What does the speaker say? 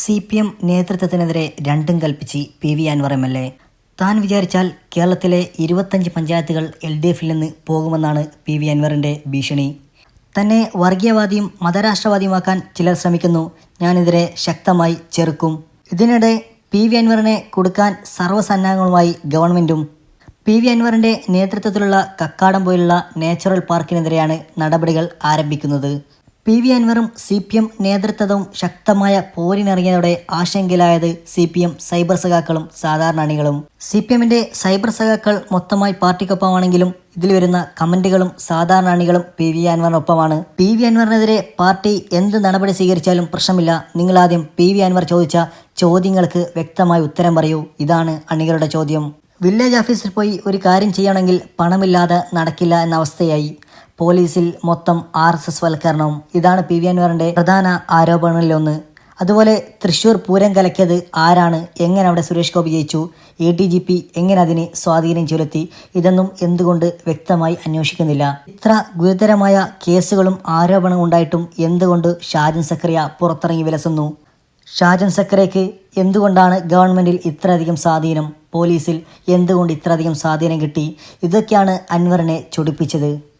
C P M നേതൃത്വത്തിനെതിരെ രണ്ടും കൽപ്പിച്ച് P V Anvar M L A. താൻ വിചാരിച്ചാൽ കേരളത്തിലെ ഇരുപത്തഞ്ച് പഞ്ചായത്തുകൾ എൽ ഡി എഫിൽ നിന്ന് പോകുമെന്നാണ് പി വി അൻവറിന്റെ ഭീഷണി. തന്നെ വർഗീയവാദിയും മതരാഷ്ട്രവാദിയുമാക്കാൻ ചിലർ ശ്രമിക്കുന്നു. ഞാനിതിരെ ശക്തമായി ചെറുക്കും. ഇതിനിടെ പി വി അൻവറിനെ കൊടുക്കാൻ സർവസന്നാഹങ്ങളുമായി ഗവൺമെന്റും പി വി അൻവറിന്റെ നേതൃത്വത്തിലുള്ള കക്കാടം പോലുള്ള നാച്ചുറൽ പാർക്കിനെതിരെയാണ് നടപടികൾ ആരംഭിക്കുന്നത്. പി വി അൻവറും സി പി എം നേതൃത്വവും ശക്തമായ പോരിനിറങ്ങിയതോടെ ആശങ്കയിലായത് സി പി എം സൈബർ സഖാക്കളും സാധാരണ അണികളും. സി പി എമ്മിന്റെ സൈബർ സഖാക്കൾ മൊത്തമായി പാർട്ടിക്കൊപ്പമാണെങ്കിലും ഇതിൽ വരുന്ന കമന്റുകളും സാധാരണ അണികളും പി വി അൻവറിനൊപ്പമാണ്. പി വി അൻവറിനെതിരെ പാർട്ടി എന്ത് നടപടി സ്വീകരിച്ചാലും പ്രശ്നമില്ല. നിങ്ങളാദ്യം പി വി അൻവർ ചോദിച്ച ചോദ്യങ്ങൾക്ക് വ്യക്തമായി ഉത്തരം പറയൂ. ഇതാണ് അണികളുടെ ചോദ്യം. വില്ലേജ് ഓഫീസിൽ പോയി ഒരു കാര്യം ചെയ്യണമെങ്കിൽ പണമില്ലാതെ നടക്കില്ല എന്ന അവസ്ഥയായി. പോലീസിൽ മൊത്തം ആർ എസ് എസ് വൽക്കരണവും. ഇതാണ് പി വി അൻവറിന്റെ പ്രധാന ആരോപണങ്ങളിലൊന്ന്. അതുപോലെ തൃശൂർ പൂരം കലക്കിയത് ആരാണ്? എങ്ങനെ അവിടെ സുരേഷ് ഗോപി ജയിച്ചു? എ ടി ജി പി എങ്ങനെ അതിനെ സ്വാധീനം ചെലുത്തി? ഇതൊന്നും എന്തുകൊണ്ട് വ്യക്തമായി അന്വേഷിക്കുന്നില്ല. ഇത്ര ഗുരുതരമായ കേസുകളും ആരോപണവും ഉണ്ടായിട്ടും എന്തുകൊണ്ട് ഷാജൻ സക്രിയ പുറത്തിറങ്ങി വിലസുന്നു? ഷാജൻ സക്രയ്ക്ക് എന്തുകൊണ്ടാണ് ഗവൺമെന്റിൽ ഇത്രയധികം സ്വാധീനം? പോലീസിൽ എന്തുകൊണ്ട് ഇത്രയധികം സ്വാധീനം കിട്ടി? ഇതൊക്കെയാണ് അൻവറിനെ ചൊടിപ്പിച്ചത്.